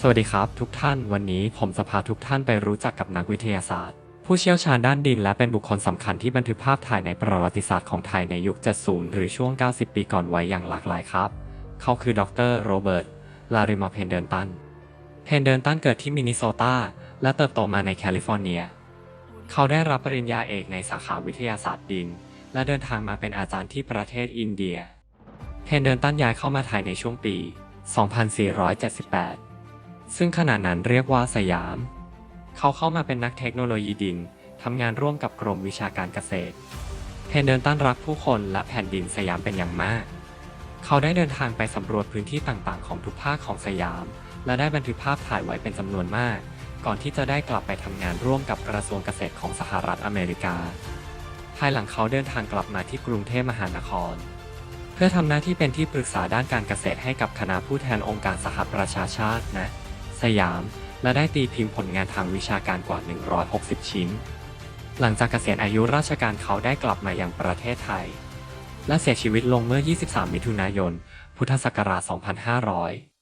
สวัสดีครับทุกท่านวันนี้ผมจะพาทุกท่านไปรู้จักกับนักวิทยาศาสตร์ ผู้เชี่ยวชาญด้านดินและเป็นบุคคลสำคัญที่บันทึกภาพถ่ายในประวัติศาสตร์ของไทยในยุค 70 หรือช่วง 90 ปีก่อนไว้อย่างหลากหลายครับ เขาคือดรโรเบิร์ตลาริมาเพนเดนตันเพนเดนตันเกิดที่มินนิโซตาและเติบโตมาในแคลิฟอร์เนีย เขาได้รับปริญญาเอกในสาขาวิทยาศาสตร์ดิน และเดินทางมาเป็นอาจารย์ที่ประเทศอินเดียเพนเดนตันย้ายเข้ามาไทยในช่วงปี 2478 ซึ่งขณะนั้นเรียกว่าสยาม เขาเข้ามาเป็นนักเทคโนโลยีดินทำงานร่วมกับกรมวิชาการเกษตรเพนเดินตันรักผู้คนและแผ่นดินสยามเป็นอย่างมาก เขาได้เดินทางไปสำรวจพื้นที่ต่างๆ ของทุกภาคของสยาม และได้บันทึกภาพถ่ายไว้เป็นจำนวนมาก ก่อนที่จะได้กลับไปทำงานร่วมกับกระทรวงเกษตรของสหรัฐอเมริกา ภายหลังเขาเดินทางกลับมาที่กรุงเทพมหานคร เพื่อทำหน้าที่เป็นที่ปรึกษาด้านการเกษตรให้กับคณะผู้แทนองค์การสหประชาชาตินะ สยาม และได้ตีพิมพ์ผลงานทางวิชาการกว่า 160 ชิ้น หลังจากเกษียณอายุราชการเขาได้กลับมายังประเทศไทย และเสียชีวิตลงเมื่อ 23 มิถุนายน พุทธศักราช 2500